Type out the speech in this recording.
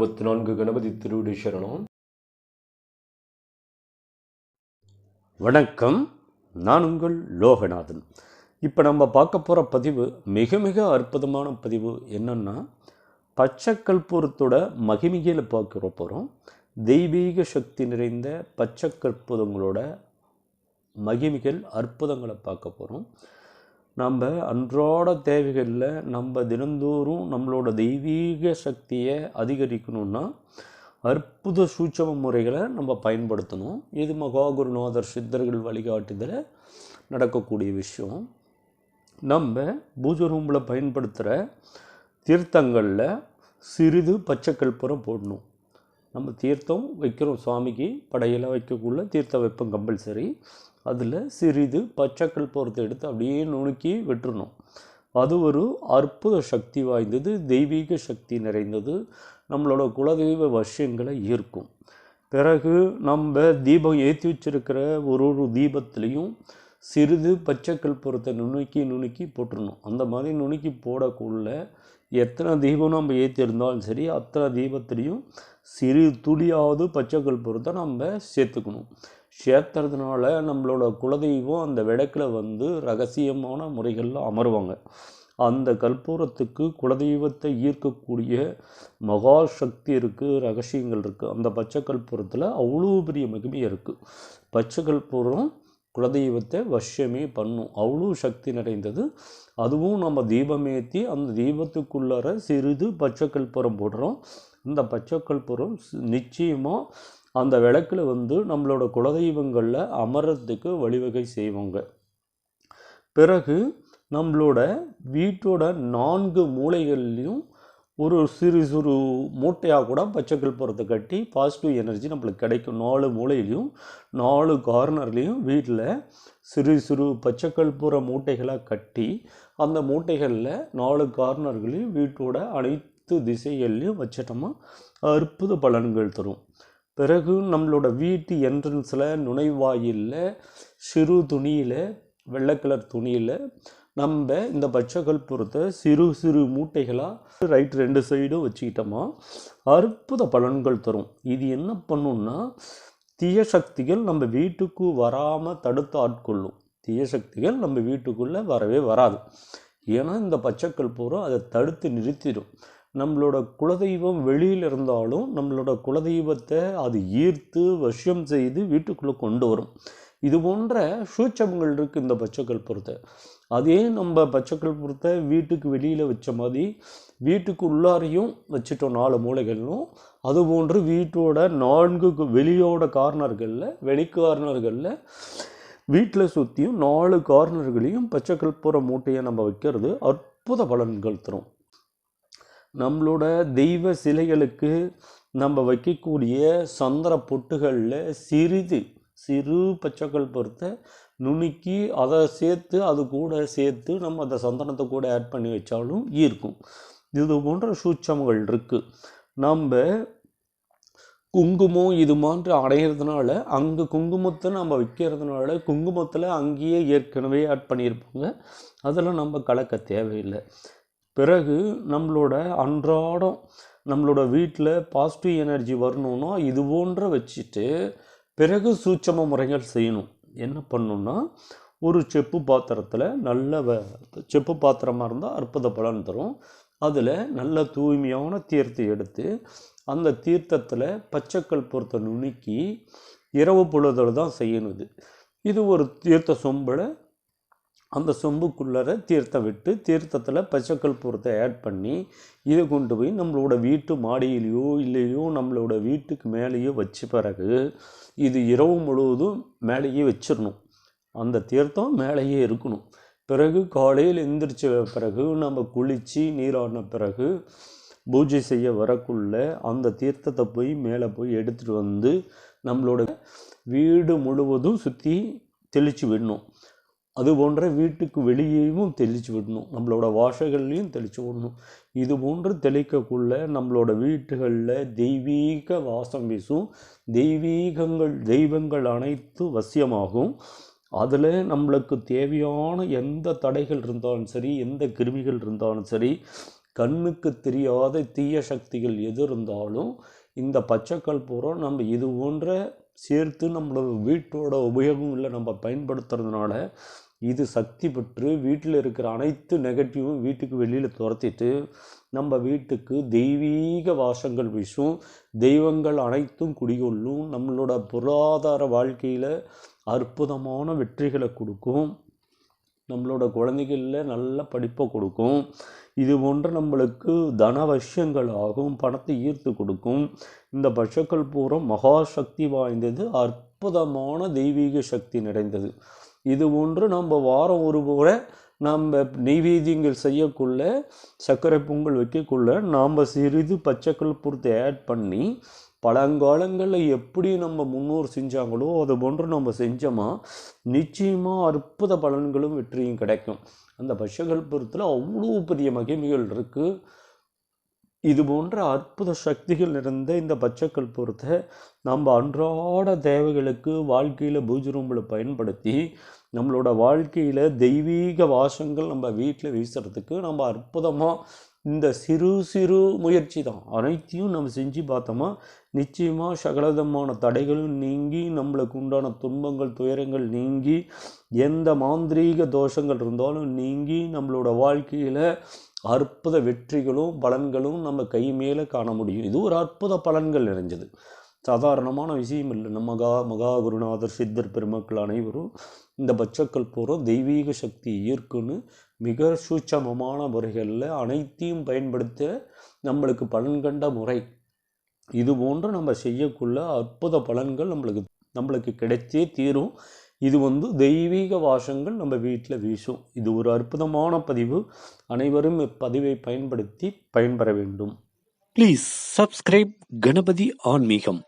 அறுபத்தி நான்கு கணபதி திருவிடி சரணம். வணக்கம். நான் உங்கள் லோகநாதன். இப்போ நம்ம பார்க்க போகிற பதிவு மிக மிக அற்புதமான பதிவு என்னென்னா பச்சை கற்பூரத்தோட மகிமைகளை பார்க்க போகிறோம் தெய்வீக சக்தி நிறைந்த பச்சை கற்பூரங்களோட மகிமிகள் அற்புதங்களை பார்க்க போகிறோம் நம்ம அன்றாட தேவைகளில் நம்ம தினந்தோறும் நம்மளோட தெய்வீக சக்தியை அதிகரிக்கணும்னா அற்புத சூட்சம முறைகளை நம்ம பயன்படுத்தணும். இது மகாகுருநாதர் சித்தர்கள் வழிகாட்டுதலில் நடக்கக்கூடிய விஷயம். நம்ம பூஜை ரூமில் பயன்படுத்துகிற தீர்த்தங்களில் சிறிது பச்சை போடணும். நம்ம தீர்த்தம் வைக்கிறோம் சுவாமிக்கு படையெல்லாம் வைக்கக்குள்ள தீர்த்தம் வைப்போம் கம்பல்சரி அதில் சிறிது பச்சைக்கல் கற்பூரத்தை எடுத்து அப்படியே நுணுக்கி விட்டுறணும். அது ஒரு அற்புத சக்தி வாய்ந்தது தெய்வீக சக்தி நிறைந்தது. நம்மளோட குலதெய்வ வசியங்களை ஈர்க்கும். பிறகு நம்ம தீபம் ஏற்றி வச்சிருக்கிற ஒரு ஒரு தீபத்துலேயும் சிறிது பச்சைக்கல் பொருத்தை நுணுக்கி நுணுக்கி போட்டுடணும் அந்த மாதிரி நுணுக்கி போடக்குள்ள எத்தனை தீபம் நம்ம ஏற்றிருந்தாலும் சரி அத்தனை தீபத்துலேயும் சிறு துளியாவது பச்சைக்கல் பொருத்தை நம்ம சேர்த்துக்கணும். சேர்த்துறதுனால நம்மளோட குலதெய்வம் அந்த விளக்கில் வந்து ரகசியமான முறைகளில் அமருவாங்க. அந்த கற்பூரத்துக்கு குலதெய்வத்தை ஈர்க்கக்கூடிய மகா சக்தி இருக்குது ரகசியங்கள் இருக்குது அந்த பச்சை கற்பூரத்தில் அவ்வளோ பெரிய மகிமை இருக்குது பச்சை கற்பூரம் குலதெய்வத்தை வசியமே பண்ணும். அவ்வளோ சக்தி நிறைந்தது. அதுவும் நம்ம தீபமேற்றி அந்த தீபத்துக்குள்ளார சிறிது பச்சை கற்பூரம் போடுறோம். இந்த பச்சை கற்பூரம் நிச்சயமாக அந்த விளக்கில் வந்து நம்மளோட குலதெய்வங்களில் அமரத்துக்கு வழிவகை செய்வாங்க. பிறகு நம்மளோட வீட்டோட நான்கு மூளைகள்லையும் ஒரு சிறு சிறு மூட்டையாக கூட பச்சை கற்பூரத்தை கட்டி பாசிட்டிவ் எனர்ஜி நம்மளுக்கு கிடைக்கும். நாலு மூலையிலையும் நாலு கார்னர்லேயும் வீட்டில் சிறு சிறு பச்சை கற்பூர மூட்டைகளாக கட்டி அந்த மூட்டைகளில் நாலு கார்னர்களையும் வீட்டோட அனைத்து திசைகள்லையும் வச்சிட்டோமா அற்புத பலன்கள் தரும். பிறகு நம்மளோட வீட்டு என்ட்ரன்ஸில் நுழைவாயிலில் சிறு துணியில் வெள்ளை கலர் துணியில் நம்ம இந்த பச்சை பொறுத்த சிறு சிறு மூட்டைகளாக ரைட் ரெண்டு சைடும் வச்சுக்கிட்டோமா அற்புத பலன்கள் தரும். இது என்ன பண்ணுன்னா தீய சக்திகள் நம்ம வீட்டுக்கு வராமல் தடுத்து ஆட்கொள்ளும். தீய சக்திகள் நம்ம வீட்டுக்குள்ளே வரவே வராது. ஏன்னா இந்த பச்சைக்கல் கற்பூரம் அதை தடுத்து நிறுத்திடும். நம்மளோட குலதெய்வம் வெளியில் இருந்தாலும் நம்மளோட குலதெய்வத்தை அது ஈர்த்து வசியம் செய்து வீட்டுக்குள்ளே கொண்டு வரும். இது போன்ற சூட்சமங்கள் இருக்குது இந்த பச்சைக்கல் கற்பூரத்தை அதே நம்ம பச்சை கற்பூரத்தை வீட்டுக்கு வெளியில் வச்ச மாதிரி வீட்டுக்கு உள்ளாரையும் வச்சிட்டோம் நாலு மூலைகளிலும் அதுபோன்று வீட்டோட நான்கு வெளியோட கார்னர்களில் வெளி கார்னர்களில் வீட்டில் சுற்றியும் நாலு கார்னர்களையும் பச்சை புற மூட்டையை நம்ம வைக்கிறது அற்புத பலன்கள் தரும். நம்மளோட தெய்வ சிலைகளுக்கு நம்ம வைக்கக்கூடிய சந்திர பொட்டுகளில் சிறிது சிறு பச்சைக்கல் பொறுத்த நுணுக்கி அதை சேர்த்து அது கூட சேர்த்து நம்ம அந்த சந்தனத்தை கூட ஆட் பண்ணி வச்சாலும் ஈர்க்கும் இது போன்ற சூட்சமங்கள் இருக்குது நம்ம குங்குமம் இது மாதிரி அடையிறதுனால அங்கே குங்குமத்தை நம்ம வைக்கிறதுனால குங்குமத்தில் அங்கேயே ஏற்கனவே ஆட் பண்ணியிருப்பாங்க. அதெல்லாம் நம்ம கலக்க தேவையில்லை. பிறகு நம்மளோட அன்றாடம் நம்மளோட வீட்டில் பாசிட்டிவ் எனர்ஜி வரணும்னா இது போன்ற வச்சுட்டு பிறகு சூட்சம முறைகள் செய்யணும். என்ன பண்ணணும்னா ஒரு செப்பு பாத்திரத்தில் நல்ல வ செப்பு பாத்திரமாக இருந்தால் அற்புத பலன் தரும். அதில் நல்ல தூய்மையான தீர்த்தை எடுத்து அந்த தீர்த்தத்தில் பச்சைக்கல் பொறுத்த நுணுக்கி இரவு பொழுதில் தான் செய்யணுது. இது ஒரு தீர்த்த சொம்பலை அந்த சொம்புக்குள்ளார தீர்த்தம் விட்டு தீர்த்தத்தில் பச்சைக்கல் பூரத்தை ஆட் பண்ணி இதை கொண்டு போய் நம்மளோட வீட்டு மாடியிலையோ இல்லையோ நம்மளோட வீட்டுக்கு மேலேயோ வச்ச பிறகு இது இரவு முழுவதும் மேலேயே வச்சிடணும் அந்த தீர்த்தம் மேலேயே இருக்கணும். பிறகு காலையில் எந்திரிச்ச பிறகு நம்ம குளித்து நீராடின பிறகு பூஜை செய்ய வரக்குள்ள அந்த தீர்த்தத்தை போய் மேலே போய் எடுத்துகிட்டு வந்து நம்மளோட வீடு முழுவதும் சுற்றி தெளித்து விடணும். அது போன்ற வீட்டுக்கு வெளியேயும் தெளித்து விடணும். நம்மளோட வாசகள்லையும் தெளித்து விடணும். இது போன்று தெளிக்கக்குள்ள நம்மளோட வீட்டுகளில் தெய்வீக வாசம் வீசும். தெய்வீகங்கள் தெய்வங்கள் அனைத்து வசியமாகும். அதில் நம்மளுக்கு தேவையான எந்த தடைகள் இருந்தாலும் சரி எந்த கிருமிகள் இருந்தாலும் சரி கண்ணுக்கு தெரியாத தீய சக்திகள் எது இருந்தாலும் இந்த பச்சை கற்பூரம் நம்ம இது போன்ற சேர்த்து நம்மளோட வீட்டோட உபயோகம் இல்லை நம்ம பயன்படுத்துறதுனால இது சக்தி பெற்று வீட்டில் இருக்கிற அனைத்து நெகட்டிவும் வீட்டுக்கு வெளியில் துரத்திட்டு நம்ம வீட்டுக்கு தெய்வீக வாசங்கள் வீசும் தெய்வங்கள் அனைத்தும் குடிகொள்ளும் நம்மளோட பொருளாதார வாழ்க்கையில் அற்புதமான வெற்றிகளை கொடுக்கும். நம்மளோட குழந்தைகளில் நல்ல படிப்பை கொடுக்கும். இது போன்ற நம்மளுக்கு தனவசியங்கள் ஆகும் பணத்தை ஈர்த்து கொடுக்கும். இந்த பட்சக்கள் பூரா மகா சக்தி வாய்ந்தது அற்புதமான தெய்வீக சக்தி நிறைந்தது. இது போன்று நம்ம வாரம் ஒரு முறை நம்ம நெய்வேதியங்கள் செய்யக்குள்ள சர்க்கரை பொங்கல் வைக்கக்குள்ள நாம் சிறிது பச்சைக்கல் பொறுத்து ஆட் பண்ணி பழங்காலங்களில் எப்படி நம்ம முன்னோர் செஞ்சாங்களோ அது போன்று நம்ம செஞ்சோமா நிச்சயமாக அற்புத பலன்களும் வெற்றியும் கிடைக்கும். அந்த பட்சகல்புரத்தில் அவ்வளோ பெரிய மகிமைகள் இருக்குது இது போன்ற அற்புத சக்திகள் நிறைந்த இந்த பச்சைக்கல்புரத்தை நம்ம அன்றாட தேவைகளுக்கு வாழ்க்கையில் பூஜை ரூமில் பயன்படுத்தி நம்மளோட வாழ்க்கையில் தெய்வீக வாசங்கள் நம்ம வீட்டில் வீசுறதுக்கு நம்ம அற்புதமாக இந்த சிறு சிறு முயற்சி தான் அனைத்தையும் நம்ம செஞ்சு பார்த்தோமா நிச்சயமாக சகலதமான தடைகளும் நீங்கி நம்மளுக்கு உண்டான துன்பங்கள் துயரங்கள் நீங்கி எந்த மாந்திரீக தோஷங்கள் இருந்தாலும் நீங்கி நம்மளோட வாழ்க்கையில் அற்புத வெற்றிகளும் பலன்களும் நம்ம கை மேலே காண முடியும். இது ஒரு அற்புத பலன்கள் நிறைஞ்சது. சாதாரணமான விஷயம் இல்லை. நம்ம மகா மகா குருநாதர் சித்தர் பெருமக்கள் அனைவரும் இந்த பச்சைக்கல் பூரா தெய்வீக சக்தி ஈர்க்குன்னு மிக சூட்சமமான முறைகளில் அனைத்தையும் பயன்படுத்த நம்மளுக்கு பலன் கண்ட முறை. இது போன்று நம்ம செய்யக்குள்ள அற்புத பலன்கள் நம்மளுக்கு நம்மளுக்கு கிடைச்சே தீரும். இது வந்து தெய்வீக வாசங்கள் நம்ம வீட்டில் வீசும். இது ஒரு அற்புதமான பதிவு. அனைவரும் இப்பதிவை பயன்படுத்தி பயன்பெற வேண்டும். ப்ளீஸ் சப்ஸ்கிரைப் கணபதி ஆன்மீகம்.